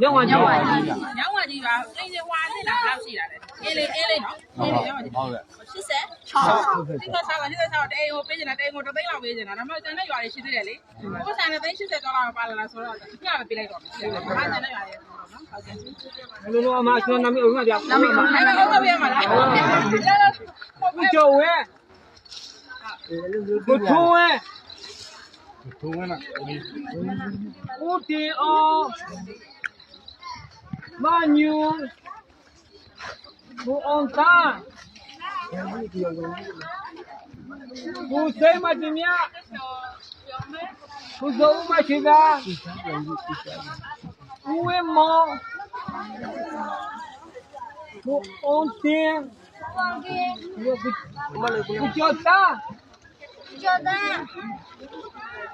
ညောင်းဝကြီးညောင်းဝကြီးညောင်းဝကြီးပါအင်းကြီးဝါနေတာဘယ်လောက်ရှိတာလဲအေးလေးအေးလေးနော်အေးလေးညောင်းဝကြီးဟုတ်ကဲ့86ဒီကစားကဒီကစားတေးကိုပေးနေတာတေးကိုတသိန်းလောက်ပေးနေတာဒါပေမဲ့ကျန်တဲ့ရွာတွေရှိသေးတယ်လေဘုဆိုင်နဲ့သိန်း80ကျော်လောက်ပါလာလားဆိုတော့ဒီကပဲပေးလိုက်တော့မယ်ဘာကျန်တဲ့ရွာတွေနော်ဟုတ်ကဲ့ဘယ်လိုလုပ်အမကျွန်တော်နာမည်ဥက္ကဋ္ဌပြောင်းနာမည်အဲ့ဒါဟုတ်ကဲ့ပါလားဦးကျော်ဝဲကိုထုံးဝဲ Uti o manyu kuonta kusema timia kuzouma chiga uwe mo kuonte kuchota kuchota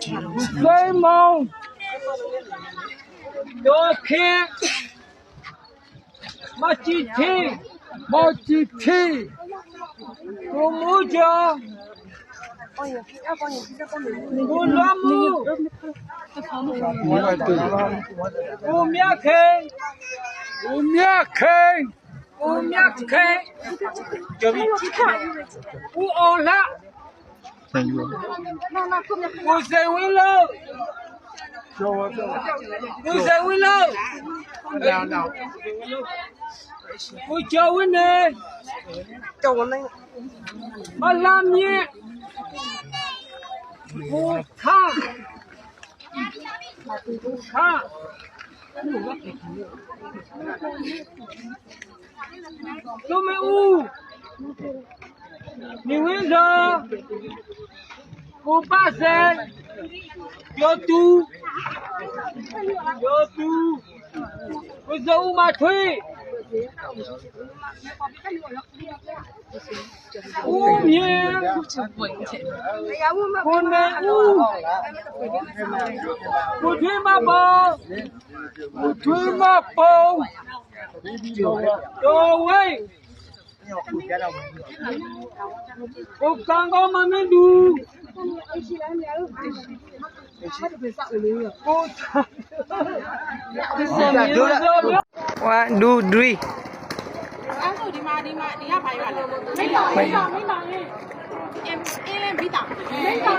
စိတ်မောင်းဒေါ်ခင်မချီချီမချီချီကိုမူကြဘုလားမူကိုမြခင်ကိုမြခင်ကိုမြခင်ကြပြီဦးအောင်လား này luôn Ui xe Willow Ui xe Willow Nào nào Ui châu ấy nè. Châu anh ấy. Ba làm nhé. Vô thang Vô thang Tome u. The window will pass it. Go to. Go to. With the Uma tree. Um here. ကိုကံကောင်းမမင်းသူကိုဝမ်ဒူဒရီအဲ့ဒါဒီမှာဒီမှာဒီကဘာရလဲမိမမိမမိမ အင်းအင်းလေးမိတောင်မိတောင်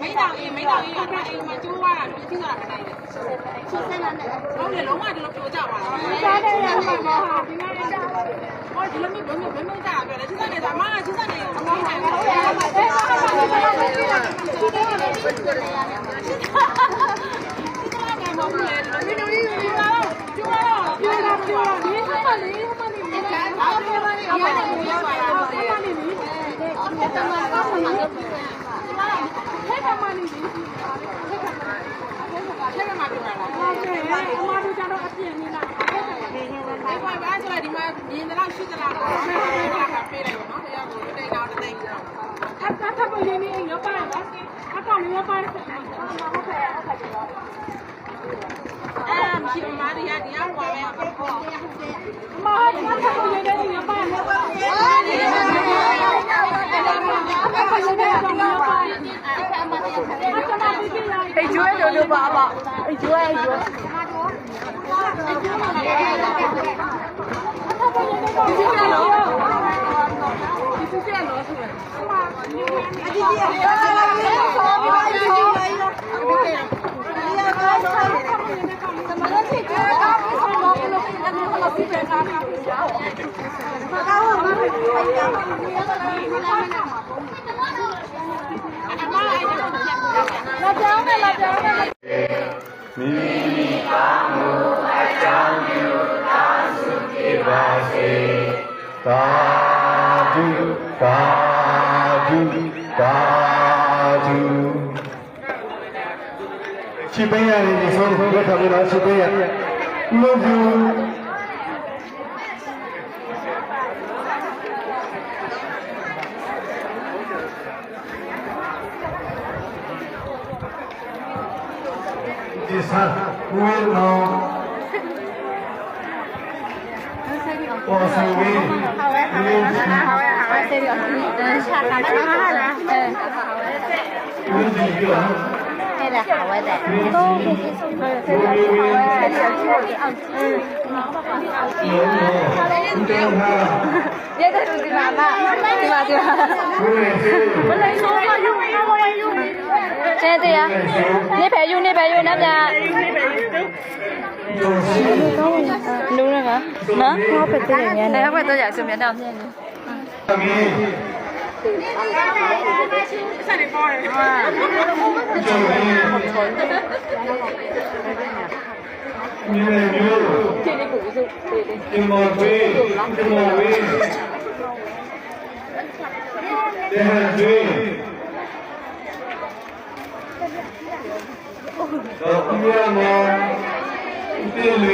မိတောင်အင်းမိတောင်အင်းကအိမ်မှာကျိုးသွားတာသူကြည့်တာမနိုင်ဘူးဟုတ်တယ်လုံးဝဒီလိုပြိုကျသွားတာစားတယ်ရမှာမဟာဒီမှာလည်းဟောဒီလိုမျိုးဘယ်မျိုးဘယ်မျိုးကြာပြောတယ်ချစ်စနေသားမကချစ်စနေအမေးနိုင်တယ်ဒီမှာဘာဆိုလဲဒီ မှာမြင်တော့ရှိသလားတော့အဲ့ဒါကပေးလိုက်ပါတော့ဘုရားကိုတိတ်တော့တိတ်တော့အဲမရှိဘူးမာရီယာဒီရောက်ပါမယ်ပေါ့အိတ်ကျွဲတို့တို့ပါပါအိတ်ကျွဲအိတ်ကျွဲ Mình စေသာဓုသာဓုသာဓုရှိပင်းရည်ဒီဆုံးဘုရားတော်ကရှိပင်းရလို့ဘူးဒီစားဝေနော Nè gì à? Nếp hẹ yu, nếp hẹ yu, nếp nhà. Nụ hả? Nó nó phải tôi nhận nhận nó phải tôi nhận sự miễn đồng nhận Trên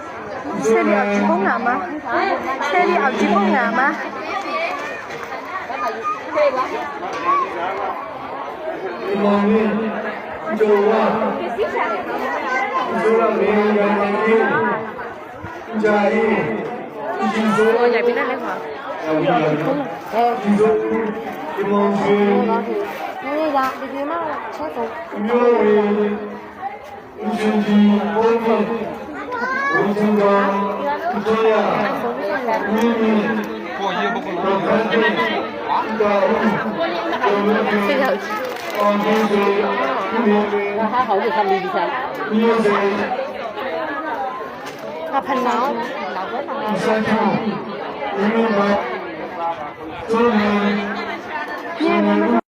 Sally ở chị cũng làm á Sally ở chị cũng làm á Ôi, nhảy bên này lên hả? Ờ, chị dùng Chị mong chị Nên là, đi phía mắt, chết rồi Chị mong chị Chị mong chị 他好久他没比赛。他喷脑，脑瓜上。你们，你们。